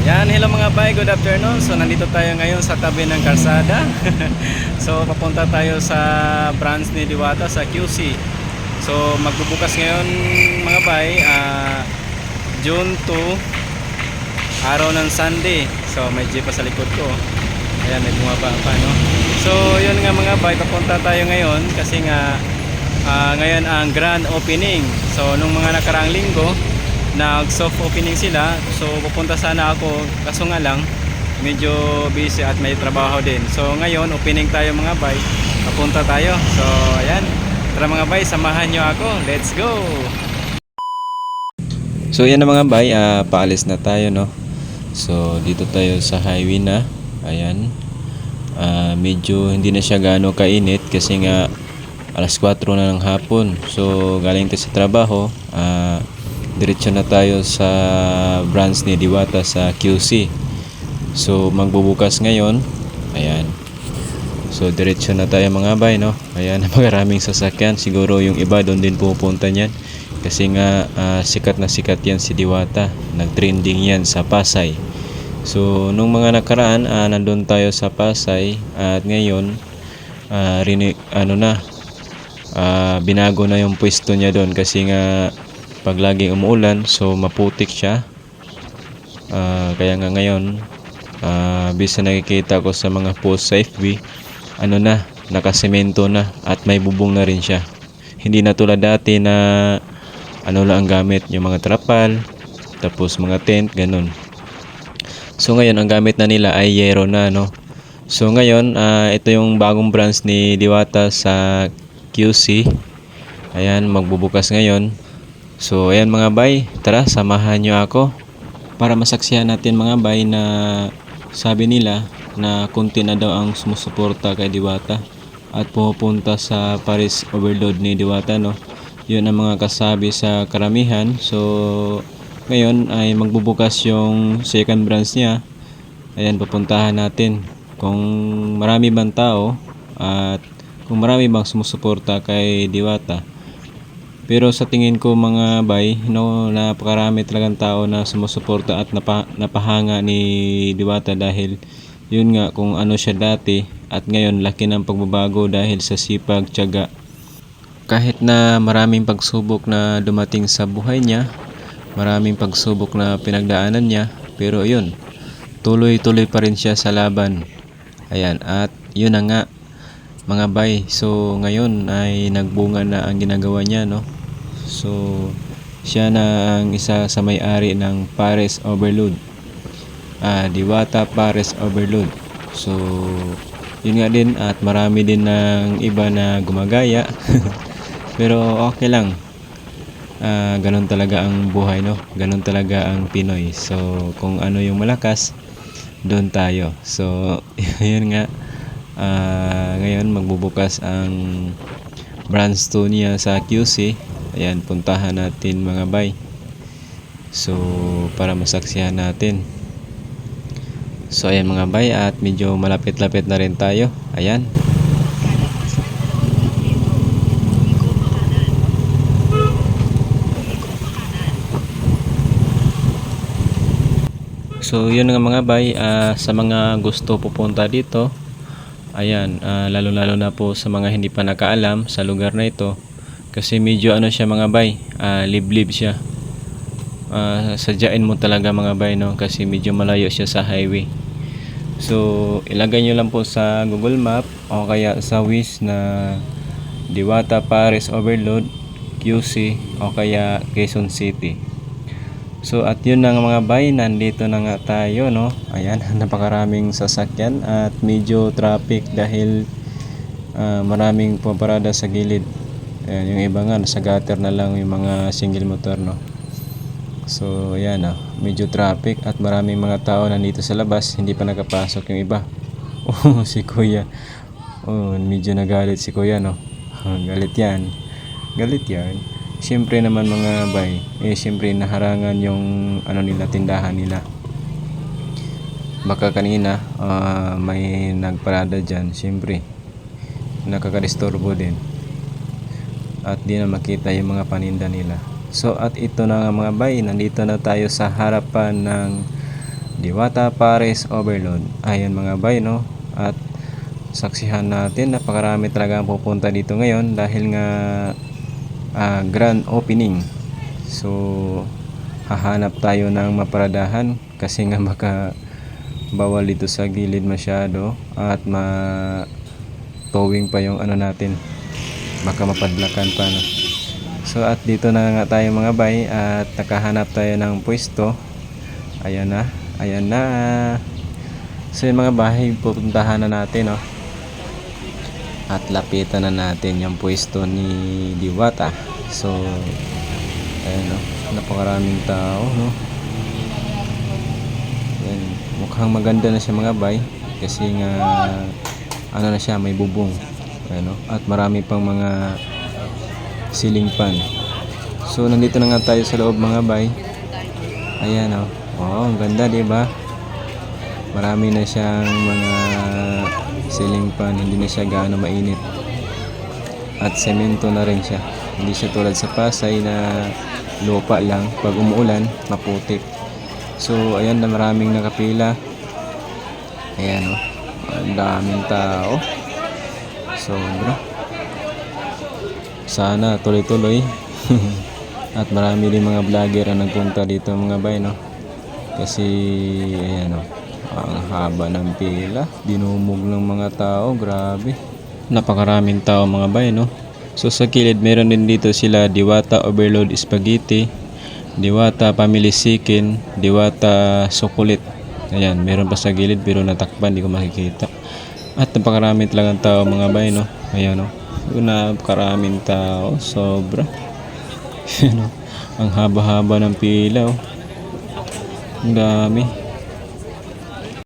Yan, hello mga bay, good afternoon. So nandito tayo ngayon sa tabi ng kalsada. so papunta tayo sa branch ni Diwata sa QC. So magbubukas ngayon mga bay, ah, June 2, araw ng Sunday. So may jeep pa sa likod ko. Ayan, may bumaba pa, no? So yun nga mga bay, papunta tayo ngayon kasi nga ah, ngayon ang grand opening. So nung mga nakaraang linggo, nag soft opening sila. So pupunta sana ako. Kaso nga lang medyo busy at may trabaho din. So ngayon opening tayo mga bay. Papunta tayo. So ayan. Tara mga bay samahan nyo ako. Let's go! So yan na mga bay. Ah, paalis na tayo no? So dito tayo sa highway na. Ayan. Ah, medyo hindi na siya gaano kainit kasi nga alas 4 na ng hapon. So galing tayo sa trabaho. Ah, diretso na tayo sa branch ni Diwata sa QC. So magbubukas ngayon. Ayan. So diretso na tayo mga bay no. Ayan, maraming sasakyan. Siguro yung iba doon din pupunta niyan. Kasi nga ah, sikat na sikat yan si Diwata. Nag-trending yan sa Pasay. So nung mga nakaraan, ah, nandun tayo sa Pasay at ngayon ah, rini, ano na ah, binago na yung pwesto niya doon kasi nga pag laging umuulan so maputik siya. Ah, kaya nga ngayon uh, bisa nakikita ko sa mga post sa FB ano na nakasemento na at may bubong na rin siya. Hindi na tulad dati na ano lang ang gamit yung mga trapal tapos mga tent ganun. So ngayon ang gamit na nila ay yero na no? So ngayon ah, ito yung bagong branch ni Diwata sa QC ayan magbubukas ngayon So ayan mga bay, tara samahan nyo ako para masaksihan natin mga bay na sabi nila na kunti na daw ang sumusuporta kay Diwata at pupunta sa Paris Overload ni Diwata no. Yun ang mga kasabi sa karamihan. So ngayon ay magbubukas yung second branch niya. Ayan pupuntahan natin kung marami bang tao at kung marami bang sumusuporta kay Diwata. Pero sa tingin ko mga bay, no, napakarami talagang tao na sumusuporta at napa, napahanga ni Diwata dahil yun nga kung ano siya dati at ngayon laki ng pagbabago dahil sa sipag, tiyaga. Kahit na maraming pagsubok na dumating sa buhay niya, maraming pagsubok na pinagdaanan niya, pero yun, tuloy-tuloy pa rin siya sa laban. Ayan, at yun na nga, mga bay. So, ngayon ay nagbunga na ang ginagawa niya, no? So, siya na ang isa sa may-ari ng Pares Overload. Ah, Diwata Pares Overload. So, yun nga din at marami din ng iba na gumagaya. Pero okay lang. Ah, ganun talaga ang buhay, no? Ganun talaga ang Pinoy. So, kung ano yung malakas, doon tayo. So, yun nga. Ah, ngayon magbubukas ang branch 2 niya sa QC. Ayan, puntahan natin mga bay. So, para masaksihan natin. So, ayan mga bay at medyo malapit-lapit na rin tayo. Ayan. So, yun nga mga bay, ah, sa mga gusto pupunta dito, ayan, ah, lalo-lalo na po sa mga hindi pa nakaalam sa lugar na ito, kasi medyo ano siya mga bay, ah, liblib siya. Ah, sadyain mo talaga mga bay, no? Kasi medyo malayo siya sa highway. So, ilagay nyo lang po sa Google Map o kaya sa Wish na Diwata Paris Overload, QC o kaya Quezon City. So at yun na mga bay, nandito na nga tayo no. Ayan, napakaraming sasakyan at medyo traffic dahil ah, maraming pumarada sa gilid. Ayan, yung iba nga nasa gutter na lang yung mga single motor no. So ayan ah, medyo traffic at maraming mga tao nandito sa labas, hindi pa nakapasok yung iba. Oh, si Kuya. Oh, medyo nagalit si Kuya no. galit yan. Galit yan. Siyempre naman mga bay, eh siyempre naharangan yung ano nila tindahan nila. Baka kanina ah, may nagparada dyan, siyempre nakakadisturbo din. At di na makita yung mga paninda nila. So at ito na nga mga bay, nandito na tayo sa harapan ng Diwata Paris Overload. Ayan mga bay, no? At saksihan natin, napakarami talaga ang pupunta dito ngayon dahil nga ah, grand opening. So, hahanap tayo ng maparadahan kasi nga baka bawal dito sa gilid masyado at ma towing pa yung ano natin baka mapadlakan pa no? So at dito na nga tayo mga bay at nakahanap tayo ng pwesto. Ayan na ayan na. So yung mga bahay pupuntahan na natin no? At lapitan na natin yung pwesto ni Diwata. So ayan no? Napakaraming tao no? Yan. Mukhang maganda na siya mga bay kasi nga ano na siya may bubong ano at marami pang mga ceiling fan. So nandito na nga tayo sa loob mga bay. Ayan oh. Wow, ang ganda 'di ba? Marami na siyang mga ceiling fan, hindi na siya gaano mainit. At semento na rin siya. Hindi siya tulad sa Pasay na lupa lang. Pag umuulan, maputik. So, ayan na maraming nakapila. Ayan o. Ang daming tao. Sobra. Sana tuloy-tuloy. At marami din mga vlogger ang nagpunta dito mga bay, no? Kasi, ayan o. Ang haba ng pila. Dinumog ng mga tao. Grabe. Napakaraming tao mga bay, no? So, sa kilid, meron din dito sila Diwata Overload Spaghetti. Diwata Family Chicken, Diwata Sukulit. Ayan, meron pa sa gilid pero natakpan, hindi ko makikita. At napakaraming talagang tao mga bay, no? Ayan, no? Napakaraming tao, sobra. Ayan? Ang haba-haba ng pila, oh. Ang dami.